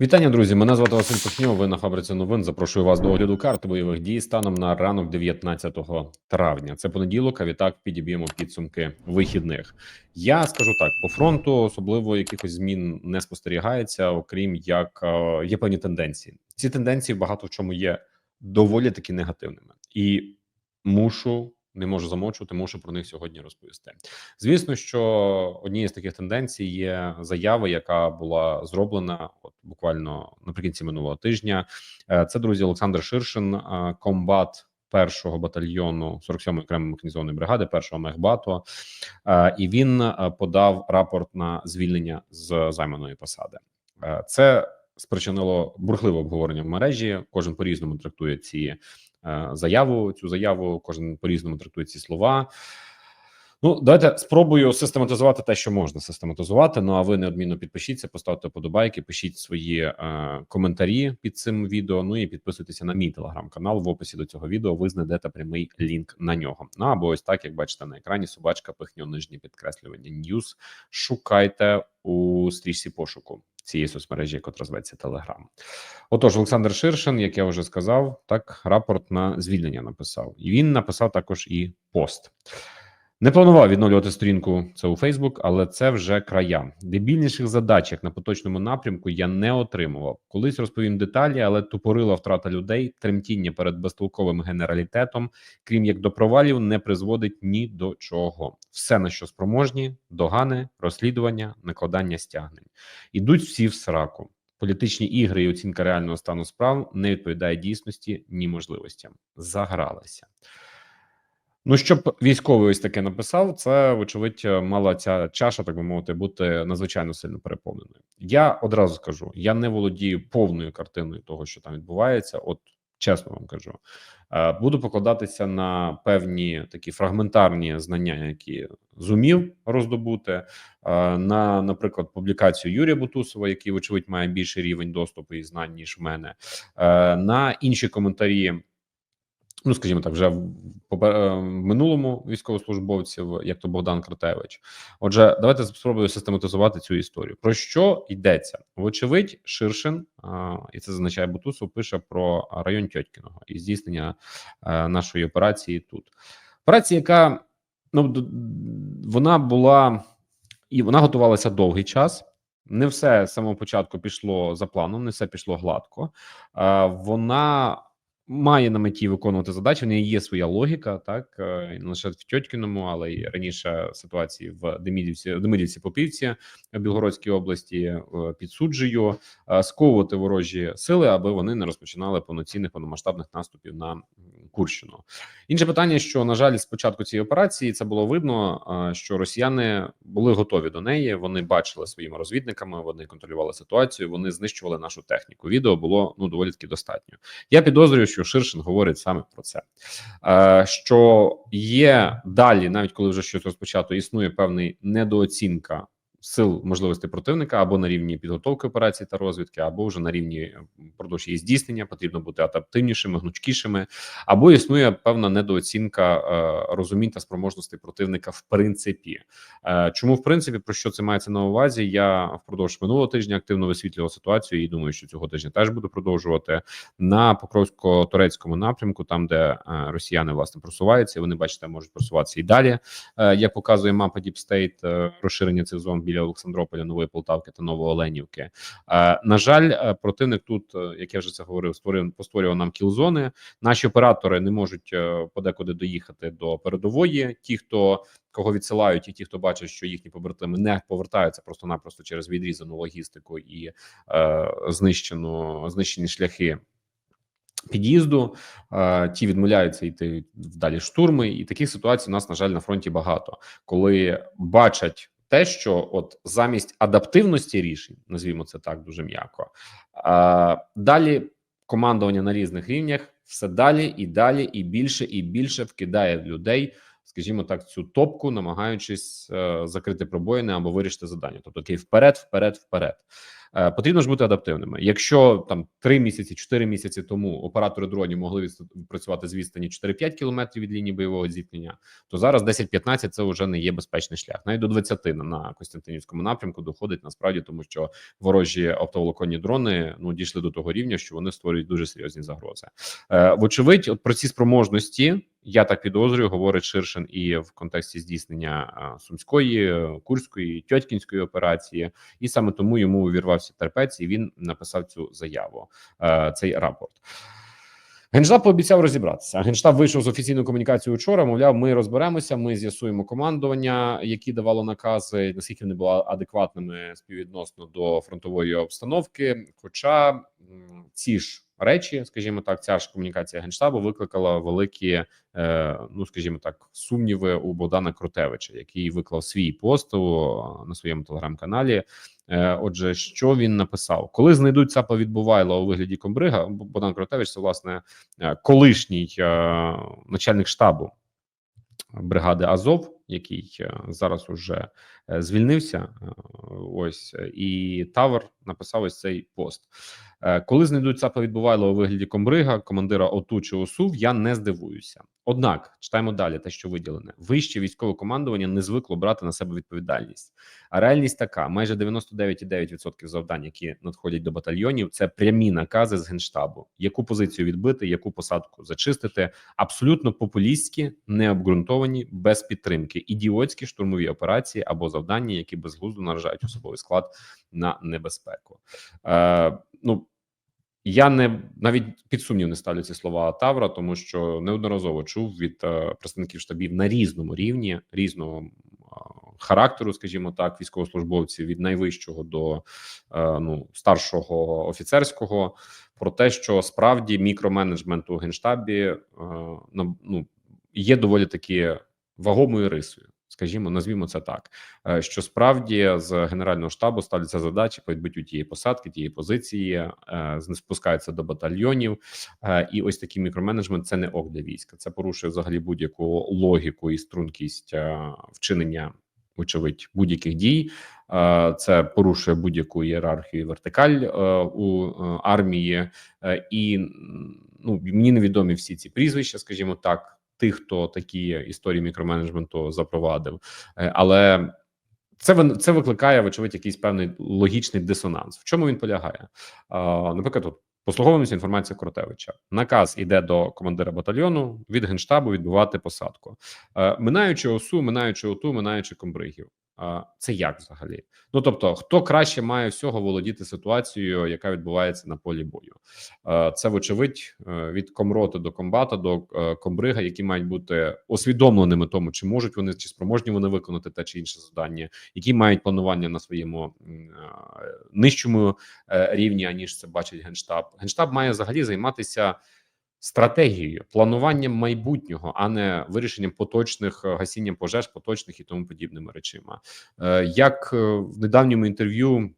Вітання, друзі. Мене звати Василь Пихньов. Ви на фабриці новин. Запрошую вас до огляду карти бойових дій станом на ранок 19 травня. Це понеділок. А відтак підіб'ємо підсумки вихідних. Я скажу так: по фронту особливо якихось змін не спостерігається, окрім як е, є певні тенденції. Ці тенденції багато в чому є доволі таки негативними, і мушу не можу замовчувати, мушу про них сьогодні розповісти. Звісно, що однією з таких тенденцій є заява, яка була зроблена от буквально наприкінці минулого тижня. Е, Це друзі Олександр Ширшин, е, комбат. Першого батальйону 47-ї окремої механізованої бригади, першого мехбату, Е, і він подав рапорт на звільнення з займаної посади. Це спричинило бурхливе обговорення в мережі. Кожен по різному трактує ці заяву. Цю заяву кожен по різному трактує ці слова. Ну, давайте спробую систематизувати те, що можна систематизувати. Ну а ви неодмінно підпишіться, поставте подобайки, пишіть свої е, коментарі під цим відео. Ну і підписуйтеся на мій телеграм-канал. В описі до цього відео ви знайдете прямий лінк на нього. Ну або ось так, як бачите на екрані, собачка пихньо нижнє підкреслювання. Ньюз шукайте у стрічці пошуку цієї соцмережі, яка зветься Телеграм. Отож, Олександр Ширшин, як я вже сказав, так рапорт на звільнення написав, і він написав також і пост. Не планував відновлювати сторінку це у Фейсбук, але це вже края. Дебільніших задач, як на поточному напрямку, я не отримував. Колись розповім деталі, але тупорила втрата людей, тремтіння перед безтолковим генералітетом, крім як до провалів, не призводить ні до чого. Все на що спроможні, догани, розслідування, накладання стягнень. Ідуть всі в сраку. Політичні ігри і оцінка реального стану справ не відповідає дійсності ні можливостям. Загралися. Ну, щоб військовий ось таке написав, це вочевидь мала ця чаша, так би мовити, бути надзвичайно сильно переповненою. Я одразу скажу: я не володію повною картиною того, що там відбувається. От чесно вам кажу, Е, буду покладатися на певні такі фрагментарні знання, які зумів роздобути. е, На, наприклад, публікацію Юрія Бутусова, який, вочевидь, має більший рівень доступу і знань ніж в мене, е, на інші коментарі ну скажімо так, вже е, в минулому військовослужбовців, як то Богдан Кратевич. Отже, давайте спробую систематизувати цю історію. Про що йдеться? Вочевидь, Ширшин, а, і це зазначає Бутусов, пише про район Тьоткіного і здійснення е, нашої операції тут. Операція, яка ну вона була і вона готувалася довгий час. Не все з самого початку пішло за планом, не все пішло гладко. Е, Вона має на меті виконувати задачі. В неї є своя логіка, так е, не лише в Тьоткіному, але й раніше ситуації в Демідівці, Демидівці Попівці в Білгородській області підсуджую під суджею е, сковувати ворожі сили, аби вони не розпочинали повноцінних повномасштабних наступів на Курщину. Інше питання, що на жаль, з початку цієї операції це було видно, що росіяни були готові до неї. Вони бачили своїми розвідниками, вони контролювали ситуацію, вони знищували нашу техніку. Відео було ну доволі таки достатньо. Я підозрюю, що Ширшин говорить саме про це. Що є далі, навіть коли вже щось розпочато, існує певний недооцінка сил можливостей противника або на рівні підготовки операцій та розвідки, або вже на рівні е, продовж її здійснення потрібно бути адаптивнішими, гнучкішими, або існує певна недооцінка е, розумінь та спроможностей противника в принципі. Е, чому в принципі про що це мається на увазі? Я впродовж минулого тижня активно висвітлював ситуацію і думаю, що цього тижня теж буду продовжувати на Покровсько-турецькому напрямку, там де е, росіяни власне просуваються. і Вони бачите, можуть просуватися і далі. Е, як показує мапа State, е, розширення цих зон біля Олександрополя, Нової Полтавки та Новооленівки. Е, на жаль, е, противник тут, е, як я вже це говорив, створив постворював нам кілзони. Наші оператори не можуть подекуди доїхати до передової. Ті, хто кого відсилають, і ті, хто бачить, що їхні побратими не повертаються просто-напросто через відрізану логістику і е, знищену знищені шляхи. Під'їзду ті відмовляються йти далі штурми, і таких ситуацій у нас на жаль на фронті багато, коли бачать те, що от замість адаптивності рішень, назвімо це так дуже м'яко, далі командування на різних рівнях все далі і далі, і більше і більше вкидає в людей скажімо так, цю топку, намагаючись е, закрити пробоїни або вирішити завдання. Тобто такий вперед, вперед, вперед. Е, Потрібно ж бути адаптивними. Якщо там 3 місяці, 4 місяці тому оператори дронів могли працювати з відстані 4-5 кілометрів від лінії бойового зіткнення, то зараз 10-15 це вже не є безпечний шлях. Навіть до 20 на, Костянтинівському напрямку доходить насправді, тому що ворожі оптоволоконні дрони ну дійшли до того рівня, що вони створюють дуже серйозні загрози. Е, вочевидь, от про ці спроможності. Я так підозрюю, говорить Ширшин і в контексті здійснення сумської, курської, тьотькінської операції, і саме тому йому увірвався терпець, і він написав цю заяву, е, цей рапорт. Генштаб пообіцяв розібратися. Генштаб вийшов з офіційною комунікацією вчора. Мовляв, ми розберемося. Ми з'ясуємо командування, які давало накази, наскільки вони були адекватними співвідносно до фронтової обстановки. Хоча ці ж речі, скажімо так, ця ж комунікація генштабу викликала великі, е, ну скажімо так, сумніви у Богдана Крутевича, який виклав свій пост на своєму телеграм-каналі. Е, Отже, що він написав, коли знайдуть ЦАПа відбувайла у вигляді комбрига, Богдан Кротевич це власне е, колишній начальник штабу бригади Азов, який е, зараз уже е, звільнився. е, Ось і Тавр написав ось цей пост. Коли знайдуть ЦАПа відбувайла у вигляді комбрига, командира ОТУ чи ОСУВ, я не здивуюся. Однак читаємо далі, те, що виділене, вище військове командування не звикло брати на себе відповідальність. А реальність така: майже 99,9% завдань, які надходять до батальйонів, це прямі накази з генштабу, яку позицію відбити, яку посадку зачистити. Абсолютно популістські, необґрунтовані, без підтримки, ідіотські штурмові операції або завдання, які безглуздо наражають особовий склад на небезпеку. Е, ну я не навіть під сумнів не ставлю ці слова Тавра, тому що неодноразово чув від е, представників штабів на різному рівні, різного характеру, скажімо так, військовослужбовців від найвищого до е, ну старшого офіцерського, про те, що справді мікроменеджмент у генштабі е, ну, є доволі таки вагомою рисою. Скажімо, назвімо це так, е, що справді з генерального штабу ставляться задачі по відбиттю тієї посадки, тієї позиції, е, спускаються до батальйонів, Е, і ось такий мікроменеджмент це не ок для війська. Це порушує взагалі будь-яку логіку і стрункість вчинення, очевидь, будь-яких дій. Це порушує будь-яку ієрархію і вертикаль у армії, і ну мені невідомі всі ці прізвища, скажімо так, тих, хто такі історії мікроменеджменту запровадив, Е, але. Це це викликає, вочевидь, якийсь певний логічний дисонанс. В чому він полягає? Наприклад, от послуговуємося інформацією Кротевича. Наказ іде до командира батальйону від генштабу відбувати посадку, е, минаючи осу, минаючи оту, минаючи комбригів. Це як взагалі? Ну тобто, хто краще має всього володіти ситуацією, яка відбувається на полі бою? Це вочевидь е, від комроти до комбата до е, комбрига, які мають бути усвідомленими тому, чи можуть вони чи спроможні вони виконати те чи інше завдання, які мають планування на своєму нижчому е, рівні, аніж це бачить генштаб. Генштаб має взагалі займатися стратегією, плануванням майбутнього, а не вирішенням поточних е, гасінням пожеж, поточних і тому подібними речима. Е, Як е, в недавньому інтерв'ю.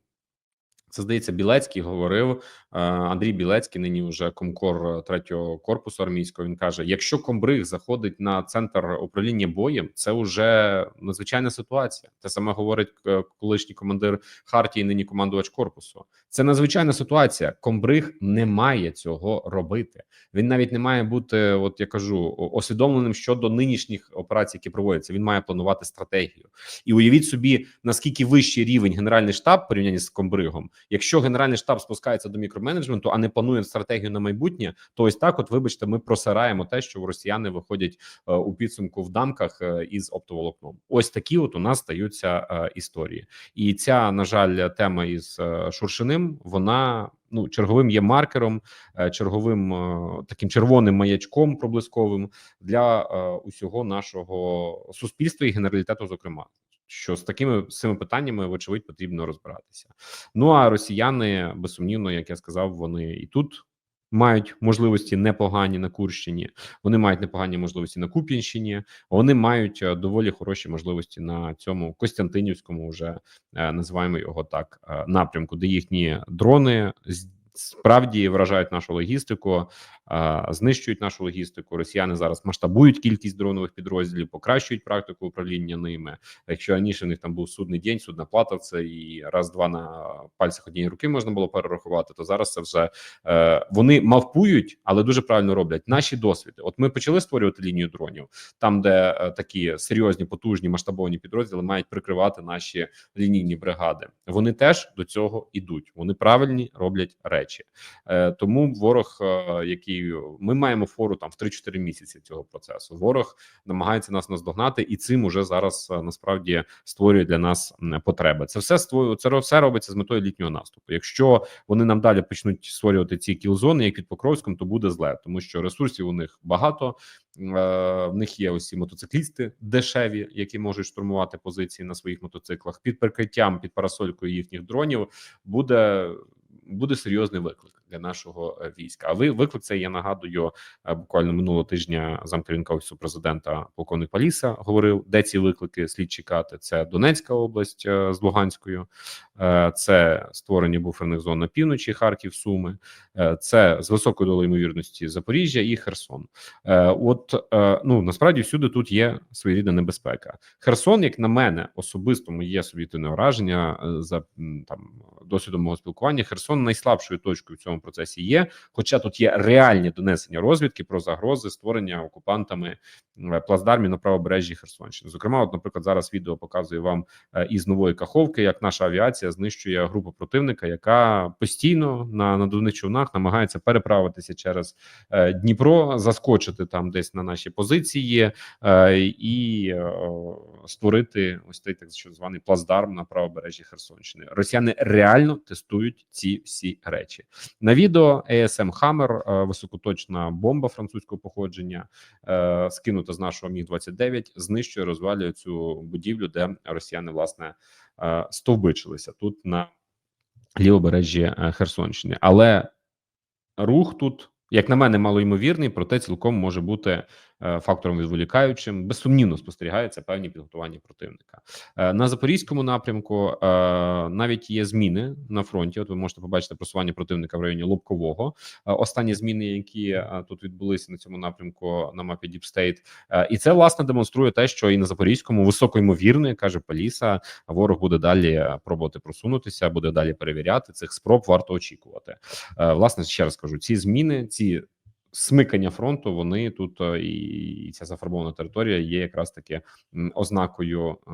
Це здається, Білецький говорив Андрій Білецький, нині вже комкор е, третього корпусу армійського. Він каже: якщо комбриг заходить на центр управління боєм, це вже надзвичайна ситуація. Те саме говорить е, колишній командир Хартії, нині командувач корпусу. Це надзвичайна ситуація. Комбриг не має цього робити. Він навіть не має бути, от я кажу, освідомленим щодо нинішніх операцій, які проводяться. Він має планувати стратегію. І уявіть собі, наскільки вищий рівень генеральний штаб в порівнянні з комбригом. Якщо генеральний штаб спускається до мікроменеджменту, а не планує стратегію на майбутнє, то ось так, от вибачте, ми просираємо те, що росіяни виходять е, у підсумку в дамках е, із оптоволокном. Ось такі от у нас стаються е, історії, і ця на жаль тема із Шуршиним. Вона ну черговим є маркером, черговим таким червоним маячком проблисковим для усього нашого суспільства і генералітету, зокрема. Що з такими цими питаннями, вочевидь, потрібно розбиратися. Ну а росіяни, безсумнівно, як я сказав, вони і тут мають можливості непогані на Курщині, вони мають непогані можливості на Куп'янщині, вони мають е, доволі хороші можливості на цьому Костянтинівському, вже е, називаємо його так, е, напрямку, де їхні дрони справді вражають нашу логістику, знищують нашу логістику. Росіяни зараз масштабують кількість дронових підрозділів, покращують практику управління ними. Якщо раніше в них там був судний день, судна плата, це і раз-два на пальцях однієї руки можна було перерахувати, то зараз це вже е, вони мавпують, але дуже правильно роблять наші досвіди. От ми почали створювати лінію дронів, там де е, такі серйозні, потужні масштабовані підрозділи мають прикривати наші лінійні бригади. Вони теж до цього ідуть. Вони правильні роблять речі. Е, тому ворог, е, який ми маємо фору там в 3-4 місяці цього процесу. Ворог намагається нас наздогнати, і цим уже зараз е, насправді створює для нас потреби. Це все створює, це все робиться з метою літнього наступу. Якщо вони нам далі почнуть створювати ці кілзони, як під Покровськом, то буде зле, тому що ресурсів у них багато. Е, В них є ці мотоциклісти дешеві, які можуть штурмувати позиції на своїх мотоциклах під прикриттям, під парасолькою їхніх дронів. Буде буде серйозний виклик для нашого е, війська. А ви виклик це я нагадую е, буквально минулого тижня замкерівника офісу президента полковник Паліса говорив, де ці виклики слід чекати. Це Донецька область е, з Луганською, це створення буферних зон на півночі, Харків, Суми, це з високою долею ймовірності Запоріжжя і Херсон. От ну насправді всюди тут є своєрідна небезпека. Херсон, як на мене, особисто моє суб'єктивне враження за там досвідом мого спілкування. Херсон найслабшою точкою в цьому процесі є. Хоча тут є реальні донесення розвідки про загрози створення окупантами плацдармів на правобережжі Херсонщини. Зокрема, от, наприклад, зараз відео показує вам е, із нової каховки, як наша авіація знищує групу противника, яка постійно на надувних човнах намагається переправитися через е, Дніпро, заскочити там десь на наші позиції е, і створити ось цей так званий плацдарм на правобережжі Херсонщини. Росіяни реально тестують ці всі речі. На відео ASM Hammer, е, високоточна бомба французького походження, е, скинута з нашого міг 29 знищує, розвалює цю будівлю, де росіяни власне е, стовбичилися тут на лівобережжі Херсонщини. Але рух тут, як на мене, малоймовірний, проте цілком може бути фактором відволікаючим. Безсумнівно спостерігаються певні підготування противника. Е, На запорізькому напрямку е, навіть є зміни на фронті. От ви можете побачити просування противника в районі Лобкового. Е, Останні зміни, які е, тут відбулися на цьому напрямку на мапі. Е, і це власне демонструє те, що і на запорізькому високо ймовірно, каже Поліса, ворог буде далі е, пробувати просунутися, буде далі перевіряти. Цих спроб варто очікувати. Е, Власне, ще раз кажу, ці зміни, ці смикання фронту, вони тут е, і, ця зафарбована територія є якраз таки ознакою е,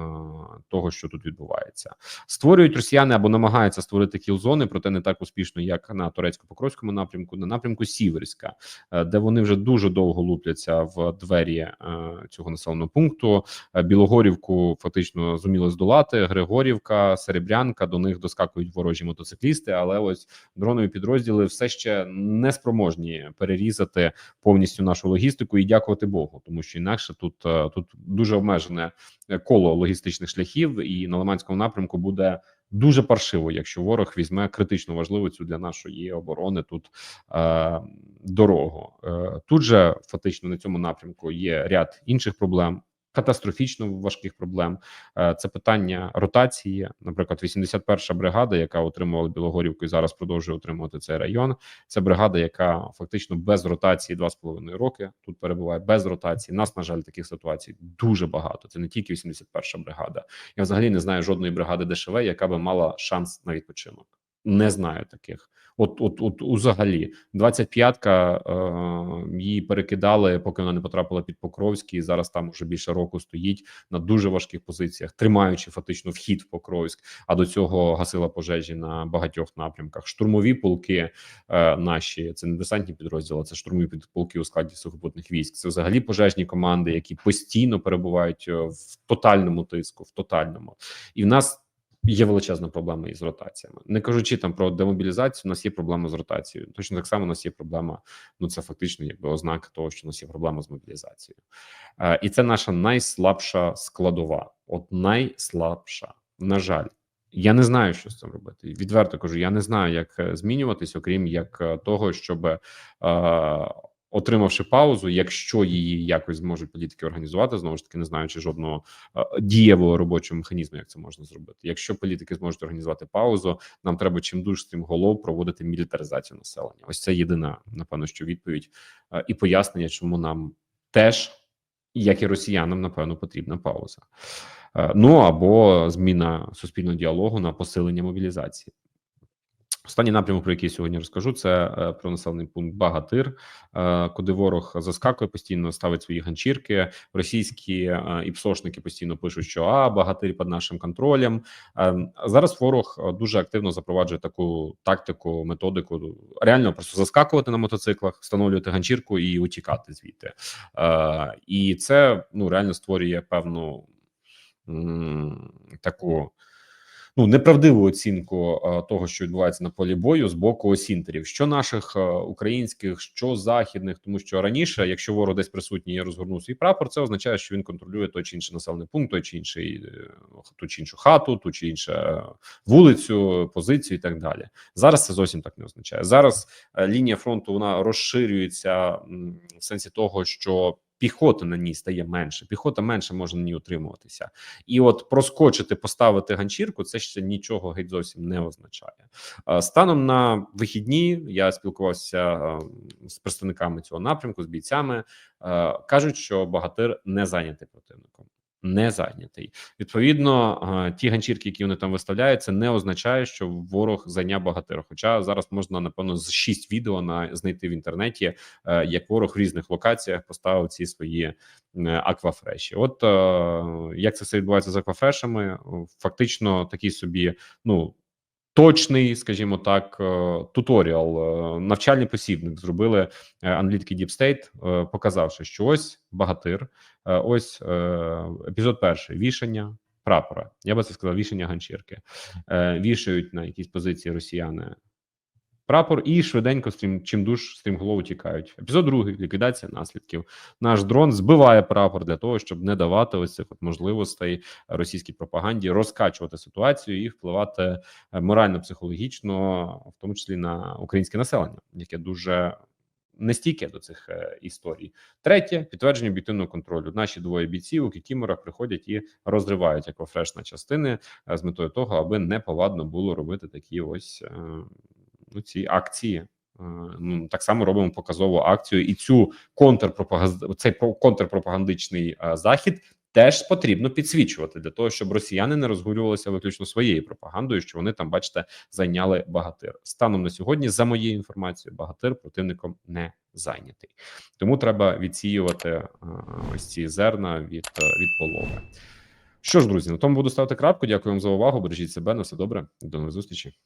того, що тут відбувається. Створюють росіяни або намагаються створити кілзони, проте не так успішно, як на турецько-покровському напрямку, на напрямку Сіверська, е, де вони вже дуже довго лупляться в двері цього населеного пункту. Білогорівку фактично зуміли здолати. Григорівка, Серебрянка до них доскакують ворожі мотоциклісти, але ось дронові підрозділи все ще не спроможні перерізати повністю нашу логістику і дякувати Богу, тому що інакше тут е, тут дуже обмежене е, коло логістичних шляхів, і на Лиманському напрямку буде. Дуже паршиво, якщо ворог візьме критично важливу цю для нашої оборони тут е, дорогу. Е, тут же фактично на цьому напрямку є ряд інших проблем катастрофічно важких проблем. Е, Це питання ротації. Наприклад, 81-ша бригада, яка отримувала Білогорівку і зараз продовжує отримувати цей район. Це бригада, яка фактично без ротації 2,5 роки тут перебуває без ротації. Нас на жаль, таких ситуацій дуже багато. Це не тільки 81-ша бригада. Я взагалі не знаю жодної бригади ДШВ, яка би мала шанс на відпочинок. Не знаю таких. От, от, от, взагалі, 25-ка е, її перекидали, поки вона не потрапила під Покровський. І зараз там вже більше року стоїть на дуже важких позиціях, тримаючи фактично вхід в Покровськ. А до цього гасила пожежі на багатьох напрямках. Штурмові полки е, наші це не десантні підрозділи, це штурмові полки у складі сухопутних військ. Це взагалі пожежні команди, які постійно перебувають е, в тотальному тиску, в тотальному, і в нас. Є величезна проблема із ротаціями, не кажучи там про демобілізацію. У нас є проблема з ротацією. Точно так само у нас є проблема. Ну це фактично якби ознака того, що у нас є проблема з мобілізацією, е, і це наша найслабша складова. От найслабша. На жаль, я не знаю, що з цим робити. Відверто кажу, я не знаю, як е, змінюватись, окрім як е, того, щоб е, отримавши паузу, якщо її якось зможуть політики організувати, знову ж таки не знаючи жодного е, дієвого робочого механізму, як це можна зробити. Якщо політики зможуть організувати паузу, нам треба чим дуже стрім голов проводити мілітаризацію населення. Ось це єдина, напевно, що відповідь е, і пояснення, чому нам теж, як і росіянам, напевно, потрібна пауза. Е, Ну або зміна суспільного діалогу на посилення мобілізації. Останній напрямок, про який сьогодні розкажу, це е, про населений пункт Багатир, е, куди ворог заскакує постійно, ставить свої ганчірки. Російські е, іпсошники постійно пишуть, що а Багатир під нашим контролем. Е, Зараз ворог дуже активно запроваджує таку тактику, методику. Реально просто заскакувати на мотоциклах, встановлювати ганчірку і утікати звідти. І це ну реально створює певну таку ну неправдиву оцінку е, того, що відбувається на полі бою з боку осінтерів, що наших е, українських, що західних, тому що раніше, якщо ворог десь присутній і розгорнув свій прапор, це означає, що він контролює той чи інший населений пункт, той чи інший е, ту чи іншу хату, ту чи іншу вулицю, позицію і так далі. Зараз це зовсім так не означає. Зараз лінія фронту вона розширюється в сенсі того, що піхоти на ній стає менше. Піхота менше може на ній утримуватися, і от проскочити, поставити ганчірку, це ще нічого геть зовсім не означає. Е, Станом на вихідні я спілкувався е, з представниками цього напрямку, з бійцями. Е, Кажуть, що багатир не зайнятий противником. Не зайнятий. Відповідно, ті ганчірки, які вони там виставляють, це не означає, що ворог зайняв багатир. Хоча зараз можна напевно з шість відео на знайти в інтернеті, е, як ворог в різних локаціях поставив ці свої е, аквафреші. От е, як це все відбувається з аквафрешами? Фактично, такий собі, ну точний, скажімо так, е, туторіал, е, навчальний посібник зробили е, аналітики Deep State, показавши, що ось багатир, ось епізод перший вішання прапора. Я би це сказав, вішення ганчірки. Е, Вішають на якісь позиції росіяни прапор і швиденько стрім чимдуж стрімголов тікають. Епізод другий ліквідація наслідків. Наш дрон збиває прапор для того, щоб не давати ось цих можливостей російській пропаганді розкачувати ситуацію і впливати е, морально-психологічно, в тому числі на українське населення, яке дуже нестійке до цих е, історій. Третє підтвердження об'єктивного контролю. Наші двоє бійців у кікіморах приходять і розривають аквафреш на частини е, з метою того, аби не повадно було робити такі ось е, ці акції. Е, Ну так само робимо показову акцію, і цю контрпропаганд... цей про- контрпропагандичний е, захід теж потрібно підсвічувати для того, щоб росіяни не розгулювалися виключно своєю пропагандою, що вони там, бачите, зайняли багатир. Станом на сьогодні, за моєю інформацією, багатир противником не зайнятий. Тому треба відсіювати е, ось ці зерна від, від полови. Що ж, друзі, на тому буду ставити крапку. Дякую вам за увагу. Бережіть себе на все добре. До нових зустрічей.